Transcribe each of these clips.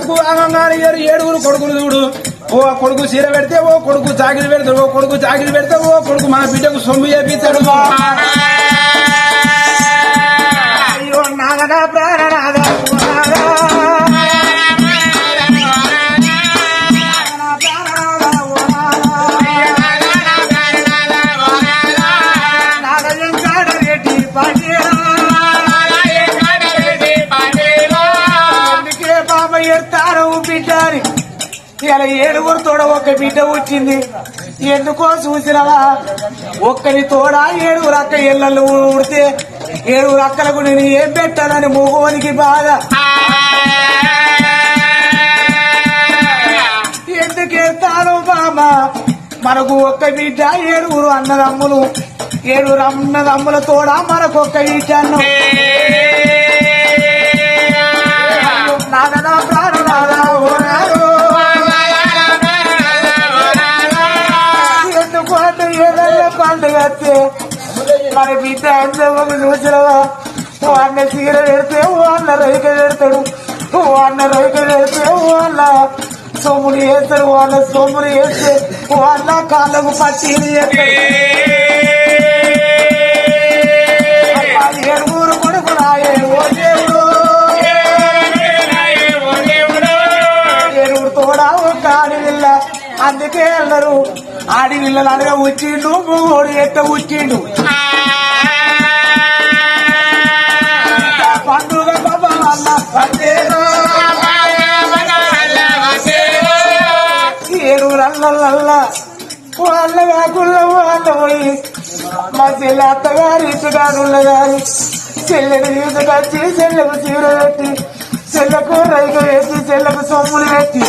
బతుకు ఆగంగానే ఏడు ఏడుగురు కొడుకులు చూడు. ఓ కొడుకు చీర పెడితే ఓ కొడుకు చాకిరి పెడతాడు. ఓ కొడుకు చాకిరి పెడితే ఓ కొడుకు మన బిడ్డకు సొమ్ము చేపిస్తాడు. నాగనా ప్రాణ ఇలా ఏడుగురు తోడ ఒక బిడ్డ వచ్చింది ఎందుకో చూసినవా? ఒక్కని తోడ ఏడుగురు అక్క ఇళ్ళల్లో ఉడితే ఏడుగురు అక్కలకు నేను ఏం పెట్టానని మొగోనికి బాధ. ఎందుకు బామ మనకు ఒక్క బిడ్డ ఏడుగురు అన్నదమ్ములు. ఏడుగురు అన్నదమ్ముల తోడ మనకు ఒక్క బిడ్డ అన్నం. నాగదా ప్రాణనాథా మన బిడ్డ అందమ్మకు చూసినవా ఓ అన్న చీర పెడితే వాళ్ళ రైక పెడతాడు ఓ అన్న రైక పెడితే వాళ్ళ సొమ్ములు వేస్తాడు. వాళ్ళ సొమ్ములు వేస్తే ఓ అన్న కాళ్ళకు పట్టీలు చేస్తాడు అబ్బా, ఏడుగురు ఓ దేవుడు. ఏడుగురు తోడా ఒక ఆడివిల్ల ఆడి ఆడివిల్లలు అనగా వచ్చిండు మూడు ఎట్ట వచ్చిండు పండుగ బాబా అన్న వాళ్ళ కాకుండా వాళ్ళ పోయి మా చెల్లి అత్తగారు ఇటుగారు గారి చెల్లెని తీసుకొచ్చి చెల్లెకు చీర పెట్టి చెల్లకు రైక వేసి చెల్లకు సొమ్ములు పెట్టి.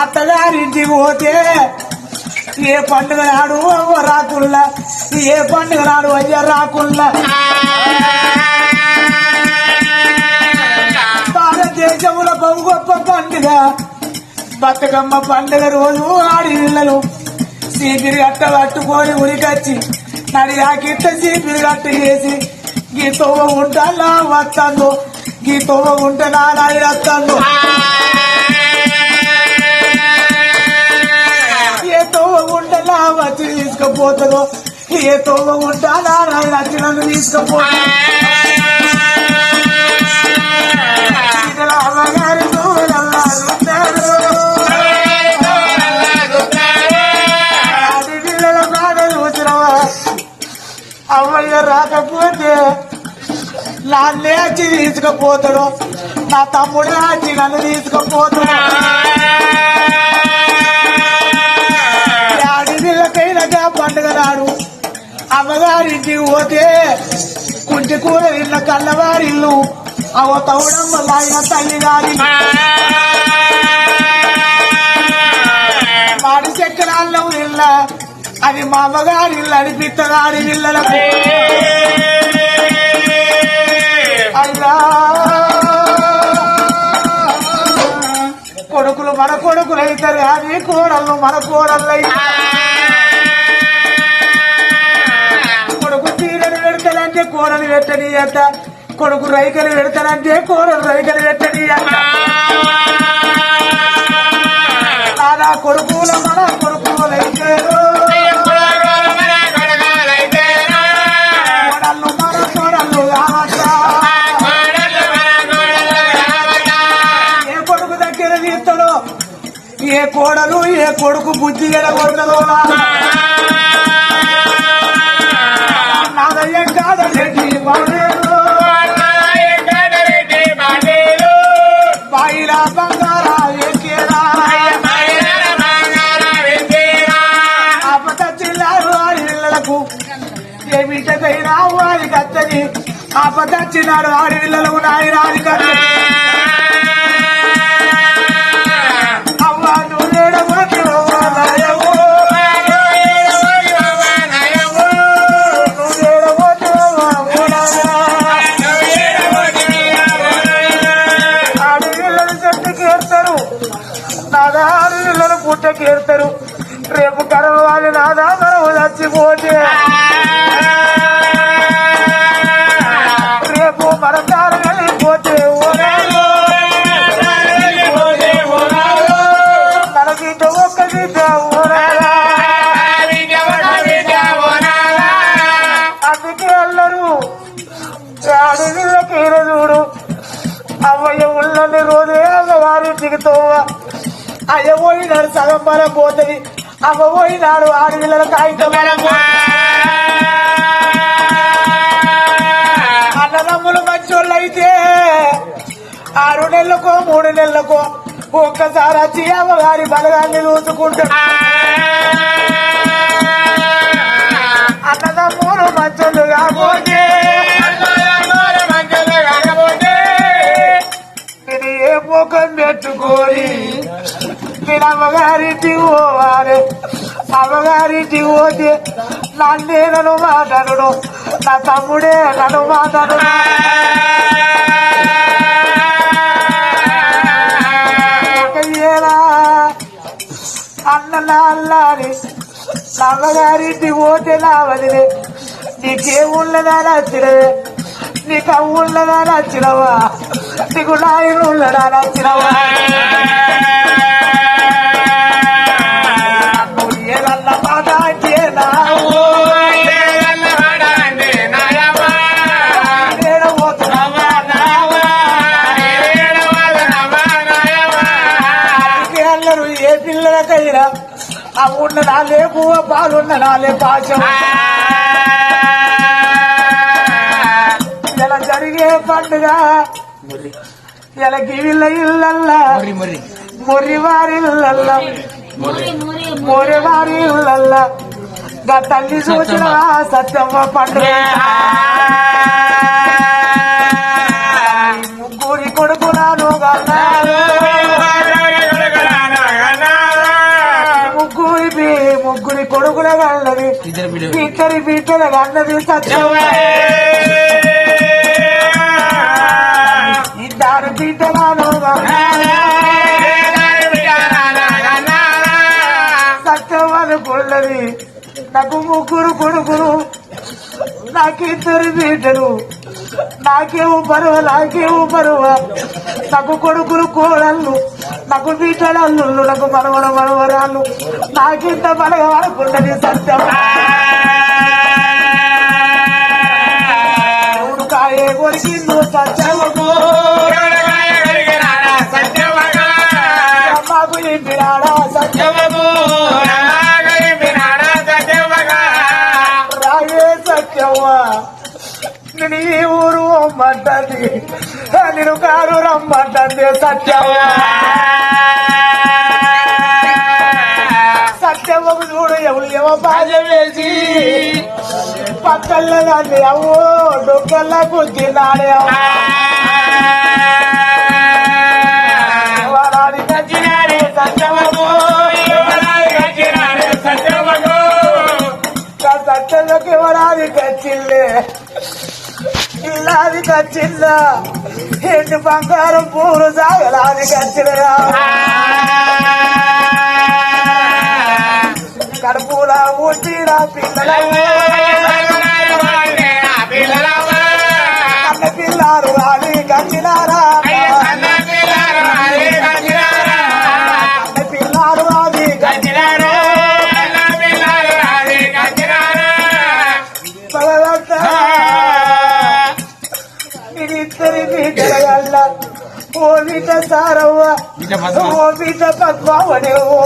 అత్తగారింటికి పోతే ఏ పండుగ నాడు అవ్వ రాకుల్లా? ఏ పండుగ నాడు అయ్య రాకుల్లా? భారతదేశంలో బహు గొప్ప పండుగ. బతుకమ్మ పండుగ రోజు ఆడి ఇళ్ళలు. సీపిరి గట్ట పట్టుకొని ఉరికొచ్చి నడి ఆకిట్ట చీపిరి గట్ట చేసి గీ తొవ్వ ఉంటా వస్తాను గీ తొవ్వ ఉంటే నారాయణ వస్తాను ఎలా వచ్చి తీసుకుపోతుందో? ఏ తోవ ఉంటాలా వచ్చి నన్ను తీసుకుపోతా. అమ్మయ్య రాకపోతే నాన్నే వచ్చి తీసుకుపోతాడు. నా తమ్ముడే వచ్చి నన్ను తీసుకుపోతాడు. అమ్మగారింటికి పోతే కుంటి కూర ఇళ్ళ కన్నవారిల్లు అవ తౌడమ్మ లాగిన తల్లి గారి మాడి చక్రాల్లో ఇళ్ళ అది మా అమ్మగారి ఇల్లు అనిపిత్తగాడి ఇళ్ళలకు అయ్యా. కొడుకులు మన కొడుకులు అవుతారు కానీ కోడళ్ళు మన కోడళ్ళు. పెడతానంటే కోడలు పెట్టని అంట కొడుకు రైకలు పెడతానంటే కోడలు రైకలు పెట్టని అంట నానా కొడుకుల మన కొడుకులు అయితారు ఏ కోడలు ఏ కొడుకు బుద్ధి ఎడగొడదో నాదయ్య ఏమిటైనా బాడేరు బాయిలా బంగారా ఎక్కేరా ఆపత చిల్లారు కదా గోడకు ఏడుతారు పోయినాడు పోతుంది. అవ్వబోయినాడు పోయినాడు ఆడపిల్లల కాగితం. అన్నదమ్ములు మంచోళ్ళు అయితే ఆరు నెలలకో మూడు నెలలకో ఒక్కసారి వచ్చి అమ్మగారి బలగాన్ని చూసుకుంటాడు అన్నదమ్ములు మంచోళ్ళు కాకపోతే నేను ఏ పోకం పెట్టుకొని నేను అమ్మగారింటికి పోవాలి. అమ్మగారింటికి పోతే నన్నే నన్ను మాట్లాడు నా తమ్ముడే నన్ను మాట్లాడు అన్న నా అల్లాని అమ్మగారింటికి పోతే నా వదిలే. నీకేమున్నదా నచ్చినవే? నీకు అవ్వున్నదా నచ్చినవా? నీకు నాయనున్నదా నచ్చినవా? పువ్వ పాలున్న నాలే పాశం ఇలా జరిగే పండుగ ఇలా గివిళ్ళ ఇళ్ళల్లా మొర్రి వారి ఇళ్ళల్లా మొర్రి వారి ఇళ్ళల్లా తల్లి చూసిన సత్యమ్మ. పండుగ. ఇద్దరి బిడ్డల గన్నది ఇద్దరు బిడ్డలను సత్యం అనుకున్నది నాకు ముగ్గురు కొడుకులు. నాకిద్దరు బిడ్డలు. నాకేమో బరువ నాకేమో బరువ. నాకు కొడుకులు కోడళ్ళు నాకు బిడ్డలు అల్లుళ్ళు నాకు మనవడ మనవరాళ్ళు. నాకింత బలగ అనుకున్నది సత్యం దేవుడు కాయే అమ్మకు ఇంటిరాడా సత్యము రాయే సత్యవ్వ నేను ఊరు రమ్మంటుంది. నేను కారు రమ్మంటుంది సత్యవ్వ సత్యవ్వకు చూడు ఎవరు ఏమో బాధ వేసి. పక్కల్లో దాన్ని అవో డొక్కల్లా కూర్చున్నాడే సత్యంలోకి ఎవరాది కచ్చిల్లే ఇల్లాది కచ్చిందా ఎండు బంగారం పూలు సాగలాది కచ్చినరా కడుపుల పుట్టిన పిల్లల పద్మావని ఓ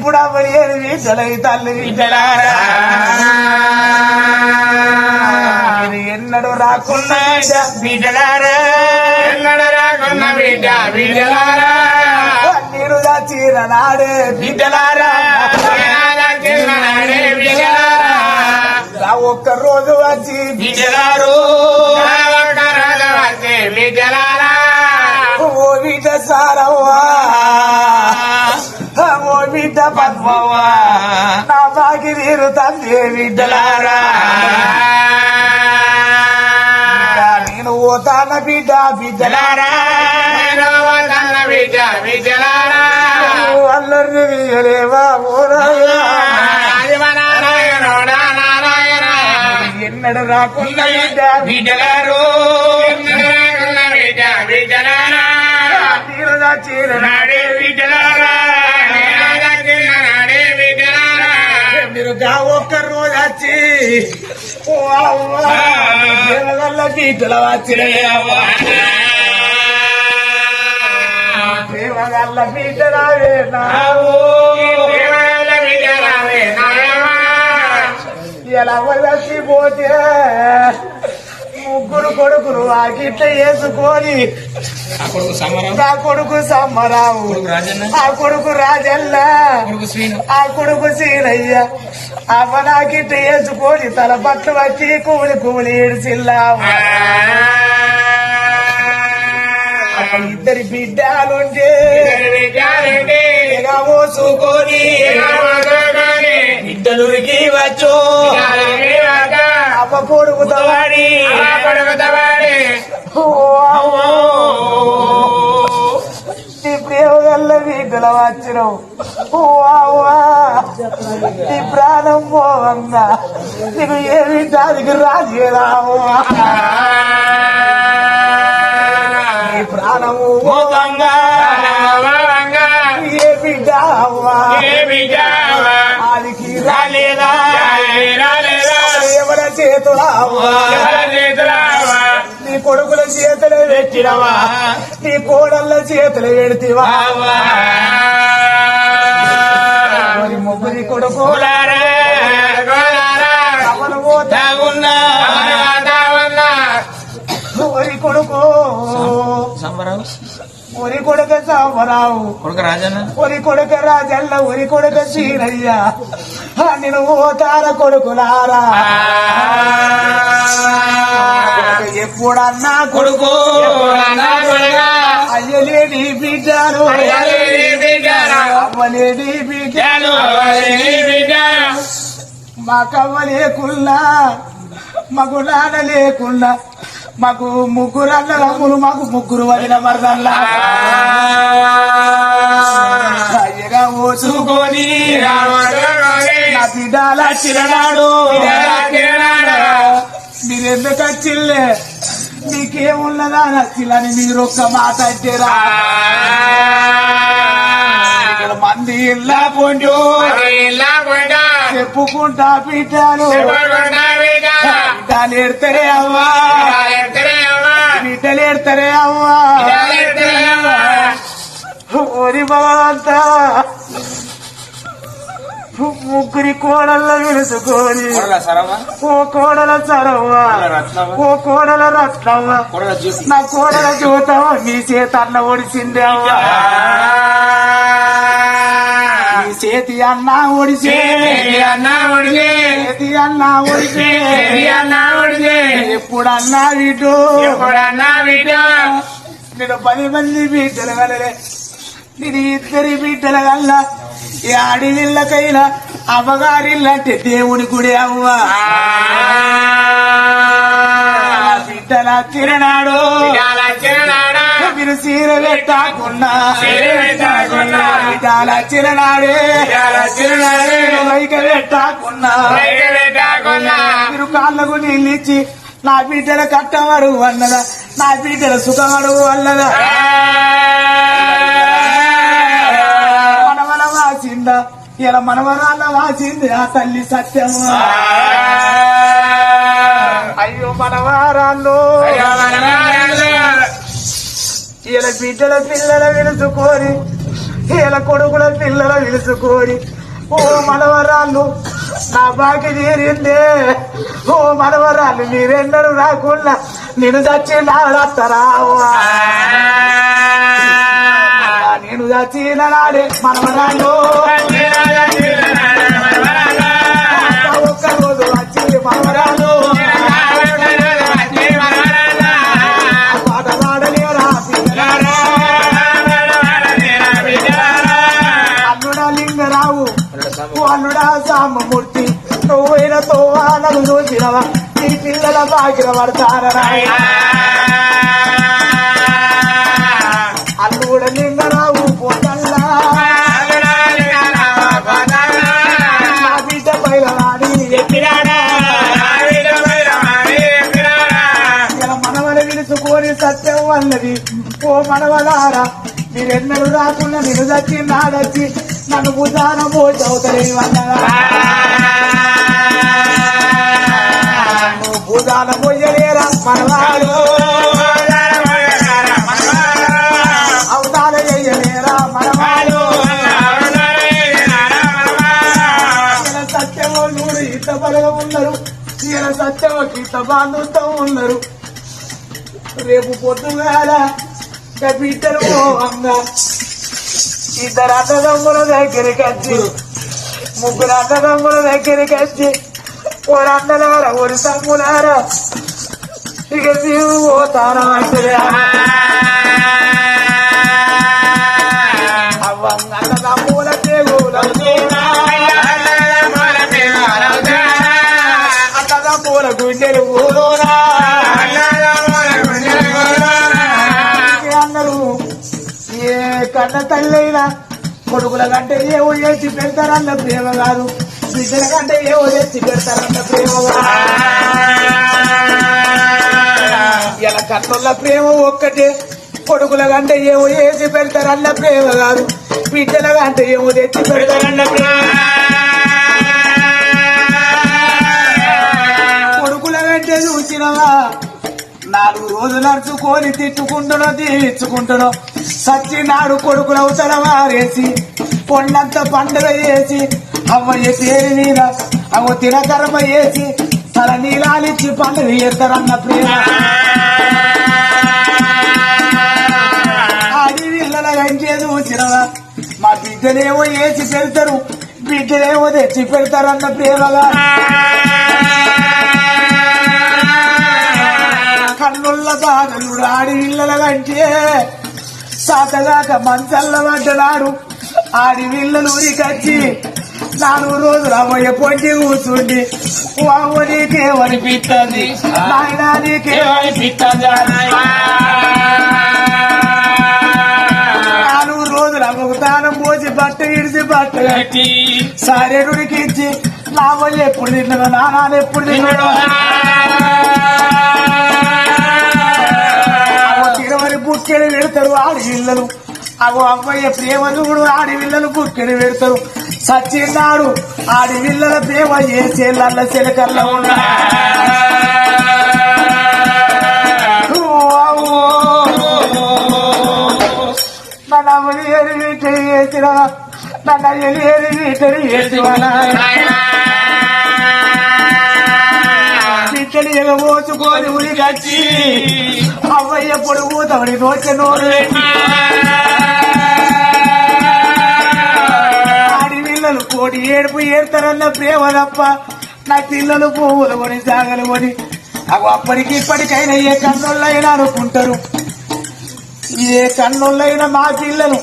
ఇప్పుడు అవ్వలేదు విద్యలై తల్లి విద్యలారా ఎన్నడూ రాకున్నా బిడ్డలారా ఎన్నడూ రాకున్నా బిడ్డ బిడ్డలారా నీరు దాచిన నాడే బిడ్డలారా ఒక్క రోజు వచ్చి బిడ్డలారు. ఒక్క రోజు వచ్చి బిడ్డలారా ఓ బిడ్డ సారవ్వా. పద్మవ్వ నా బాకి తండ్రి బిడ్డలారా. నేను పోతాన బిడ్డ బిడ్డలారా. అల్లరి వీయలేవా ఓరాయా ఎన్నడు రాకుండా బిడ్డ బిడ్డలారు? నీరు దాచిన నాడే బిడ్డలారా? మీరు గా ఒక్క రోజు వచ్చి ఓ అవ్వ, దేవగల్ల బీటల వచ్చిన దేవగల్ల బీటల ఇలా వచ్చి పోతే? ముగ్గురు కొడుకులు ఆ గిట్ల వేసుకొని నా కొడుకు సమ్మరావు ఆ కొడుకు రాజల్ల ఆ కొడుకు సీనయ్య అమ్మ నాకిట్ట వేసుకొని తల బట్టలు వచ్చి కూలి కూలి ఏడిసిల్లావు ఇద్దరి బిడ్డలుంటే మోసుకొని బిడ్డలురికి వచ్చు. అమ్మ కొడుకుతో వాడి. నీ ప్రేమ వల్ల బిడ్డల వచ్చినావు నీ ప్రాణం పోవంగా నీకు ఏమి దానికి రాజేరావు నీ ప్రాణము పోవంగా ఏ బిడ్డ అవ్వా ఆదికి కొడుకుల చేతులు పెట్టినవా? నీ కోడళ్ళ చేతులు పెడితివా? మరి ముగ్గురి కొడుకు ఒరి కొడుకు. సంబరావు? ఒరి కొడుక సామరావు కొడుకు రాజన్న? ఒరి కొడుక రాజల్ల ఒరి కొడుక సీనయ్య. నేను ఓతార కొడుకులారా. ఎప్పుడన్నా కొడుకు. అయ్యలేని బిడ్డలు. అవ్వలేని బిడ్డలు. మాకవ్వ లేకున్నా మాకు నాన్న లేకున్నా మాకు ముగ్గురు అన్నదమ్ములు మాకు ముగ్గురు వదిన మరదల్లా అయ్యగా ఓచుకొని నా బిడ్డల చిరనాడు మీరెందుకు వచ్చిల్లే? మీకేమున్నదా? నచ్చిలని మీరు ఒక్క మాట అంటేరా మంది ఇల్లా పొండు చెప్పుకుంటా బిడ్డలు. బిడ్డలు ఎడతారే అవ్వా. బిడ్డలు ఎడతారే అవ్వా. ఓరి భగవంతా ముగ్గురి కోడళ్ళ విలుసుకొని. సరవా ఓ కోడల చరవ్వ ఓ కోడల రత్నవ్వ. నా కోడల చూతావ మీ చేత అన్న ఒడిసిందే అవ్వ. మీ చేతి అన్న ఒడిసే. చేతి అన్న ఒడిసే. ఎప్పుడన్నా వీడు నేను పది మంది బిడ్డల వలలే నేను ఇద్దరి బిడ్డల వల్ల ఈ ఆడిళ్ళకైనా అమ్మగారిల్లంటే దేవుని గుడి అవ్వ. బిడ్డల తిరనాడు. మీరు సీర పెట్టాకున్నా బిడ్డల చిరనాడే వైక పెట్టాకున్నా మీరు కాళ్ళకు నీళ్ళు ఇచ్చి నా బిడ్డల కట్టవాడు అన్నదా? నా బిడ్డల సుఖమడు అన్నదా? వాసిందా ఇలా మనవరాల వాసింది ఆ తల్లి సత్యము. అయ్యో మనవారాల్లో ఇలా బిడ్డల పిల్లల విలుచుకోరి ఇలా కొడుకుల పిల్లల విలుచుకోరి ఓ మనవరాళ్ళు నా బాకి తీరిందే. ఓ మనవరాళ్ళు మీరెన్నడూ రాకుండా నేను చచ్చి నాడత్తరా నేను చచ్చిన నాడే మనవరాళ్ళు. ఉన్నది. ఓ మనవలారా మీరెన్నడు రాకుండా నేను దచ్చి నాడచ్చి నన్ను భుజాన పోచవుతలే వన్నగా నువ్వు భుజాన పోయలేరా మనవాడు? చెయ్యలేరా మనవాడు? ఈయన సత్యమో నూరు ఇంత ఉన్నారు. ఈయన సత్యమో ఇంత బాంధుత్వం ఉన్నారు. రేపు పొద్దుగాల ఇంకా బిడ్డలు పోవంగా ఇద్దరు అన్నదమ్ముల దగ్గరికి వచ్చి ముగ్గురు అన్నదమ్ముల దగ్గరికి వచ్చి ఓరు అన్నలారా ఓరి తమ్ములారా ఇక నీవు పోతాను అంటే అవ్వంగా అన్నదమ్ముల గుండెలు. ఊరురా కన్న తల్లైనా కొడుకుల కంటే ఏవో చేసి పెడతారన్న ప్రేమ కాదు. బిడ్డల కంటే ఏవో చేసి పెడతారన్న ప్రేమ ఇలా కన్నుల ప్రేమ ఒక్కటే కొడుకుల కంటే ఏవో చేసి పెడతారన్న ప్రేమ కాదు. బిడ్డల కంటే ఏవో తెచ్చి పెడతారన్న ప్రేమ కొడుకుల కంటే చూసినవా? నాలుగు రోజులు నడుచుకొని తిట్టుకుంటునో దీవించుకుంటునో సచ్చినాడు కొడుకుల అవతల వారేసి కొండంత పండుగ చేసి అవ్వ పేరు మీద అవ్వ తిరకరమ చేసి తల నీలాలిచ్చి పండుగ చేస్తారన్న ప్రేమ. చూసినవా? మా బిడ్డలేవో వేసి పెడతారు బిడ్డలేవో తెచ్చి పెడతారన్న ప్రేమగా. కన్నుల బాధలు ఆడి ఇళ్ళల కంటే సాతగాక మంచల్ల పడ్డనాడు ఆడి వీళ్ళను ఊరికొచ్చి నాలుగు రోజులు అమ్మయ్య పొంచి కూర్చుండి. వామ్మ నీకేమనిపిస్తుంది నాయన నీకేమనిపిస్తుంది నాలుగు రోజులు అమ్మకు దానం పోసి బట్ట ఇడిచి బట్ట కట్టి. సారేరుడికి ఇచ్చి నా వల్ల ఎప్పుడు తిన్నాడు నాన్న ఎప్పుడు తిన్నాడు బుక్కెడు పెడతారు ఆడి పిల్లలు అగో అమ్మయ్య ప్రేమ చూడు ఆడి పిల్లలు బుక్కెడు పెడతారు. సచ్చిన్నాడు ఆడి పిల్లల ప్రేమ ఏ చేళ్ళ చిలకల్లో ఉన్నా నన్ను అమ్మని ఏరి వీటరి వేసిన నన్ను ఎలి ఏరి చెడు ఎగబోసుకొని బిడ్డలు ఎగబోచుకొని ఉరిగచ్చి అవ్వయ్య పొడుగు తమడి నోచె నోరు పెట్టి ఆడి పిల్లలు కోడి ఏడుపు ఏడతారన్న ప్రేమ తప్ప నా పిల్లలు పువ్వులు కొని సాగలు కొని అవి అప్పటికి ఇప్పటికైనా ఏ కన్నులైనా అనుకుంటారు. ఏ కన్నుళ్ళైనా మా పిల్లలు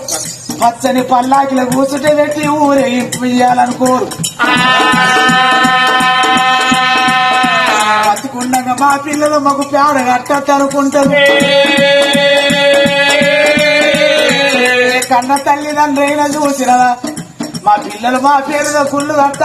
పచ్చని పల్లాకిల కూర్చుంటే పెట్టి ఊరేగింపు ఇయ్యాలనుకోరు. మా పిల్లలు మాకు పేడ కట్టద్దు అనుకుంటారు కన్న తల్లిదండ్రైనా చూసినవా? మా పిల్లలు మా పేరుతో కుళ్ళు కట్ట